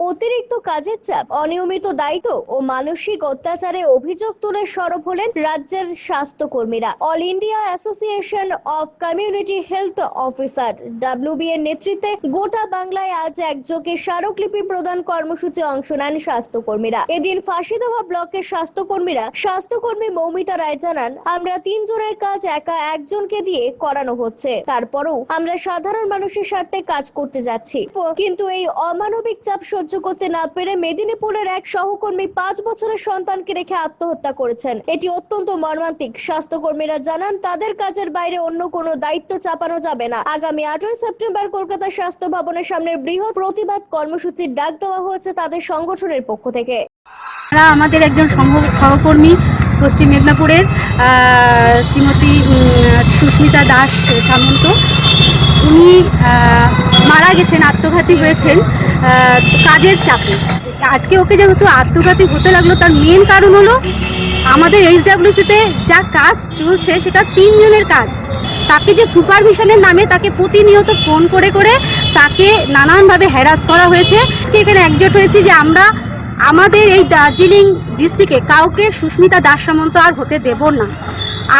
অতিরিক্ত কাজের চাপ, অনিয়মিত দায়িত্ব ও মানসিক অত্যাচারে অভিযোগ তুলে সরব হলেন রাজ্যের স্বাস্থ্যকর্মীরা। All India association of community health officer WB এর নেতৃত্বে গোটা বাংলায় আজ একযোগে স্মারকলিপি প্রদান কর্মসূচি অংশ নেন স্বাস্থ্যকর্মীরা। এদিন ফাঁসিদেওয়া ব্লকের স্বাস্থ্যকর্মীরা স্বাস্থ্যকর্মী মৌমিতা রায় জানান, আমরা তিনজনের কাজ একা একজনকে দিয়ে করানো হচ্ছে। তারপরেও আমরা সাধারণ মানুষের স্বার্থে কাজ করতে যাচ্ছি। কিন্তু এই অমানবিক চাপ সহ্য করতে না পেরে মেদিনীপুরের এক সহকর্মী পাঁচ বছরের সন্তানকে রেখে আত্মহত্যা করেছেন। এটি অত্যন্ত মর্মান্তিক। স্বাস্থ্যকর্মীরা জানান, তাদের কাজের বাইরে অন্য কোনো দায়িত্ব চাপানো যাবে না। আগামী আটই সেপ্টেম্বর কলকাতা স্বাস্থ্য ভবনের সামনে বৃহৎ প্রতিবাদ কর্মসূচির ডাক দেওয়া হয়েছে তাদের সংগঠনের পক্ষ থেকে। আমাদের একজন সহ- সহকর্মী পশ্চিম মেদিনীপুরের শ্রীমতী সুস্মিতা দাস সামন্ত। উনি মারা গেছেন, আত্মঘাতী হয়েছেন। কাজের চাপে। আজকে ওকে যেহেতু আত্মঘাতী হতে লাগল, তার মেন কারণ হলো আমাদের এইচডাব্লিউসিতে যা কাজ চলছে, সেটা তিনজনের কাজ। তাকে যে সুপারভিশনের নামে তাকে প্রতিনিয়ত ফোন করে করে তাকে নানানভাবে হ্যারাস করা হয়েছে। আজকে এখানে একজোট হয়েছি যে আমরা আমাদের এই দার্জিলিং ডিস্ট্রিক্টে কাউকে সুস্মিতা দাস সামন্ত আর হতে দেব না।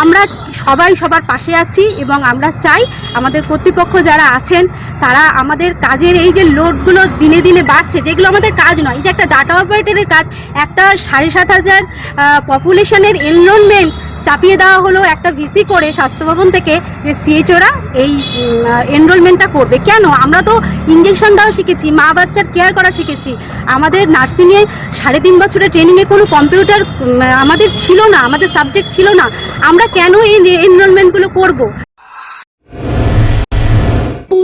আমরা সবাই সবার পাশে আছি এবং আমরা চাই আমাদের কর্তৃপক্ষ যারা আছেন, তারা আমাদের কাজের এই যে লোডগুলো দিনে দিনে বাড়ছে, যেগুলো আমাদের কাজ নয়, এই যে একটা ডাটা অপারেটরের কাজ, একটা সাড়ে সাত হাজার পপুলেশনের এনরোলমেন্ট চাপিয়ে দেওয়া হলো একটা ভিসি করে স্বাস্থ্য ভবন থেকে যে সিএইচওরা এই এনরোলমেন্টটা করবে। কেন? আমরা তো ইঞ্জেকশন দেওয়া শিখেছি, মা বাচ্চার কেয়ার করা শিখেছি। আমাদের নার্সিংয়ে সাড়ে তিন বছরের ট্রেনিংয়ে কোনো কম্পিউটার আমাদের ছিল না, আমাদের সাবজেক্ট ছিল না। আমরা কেন এই এনরোলমেন্টগুলো করব?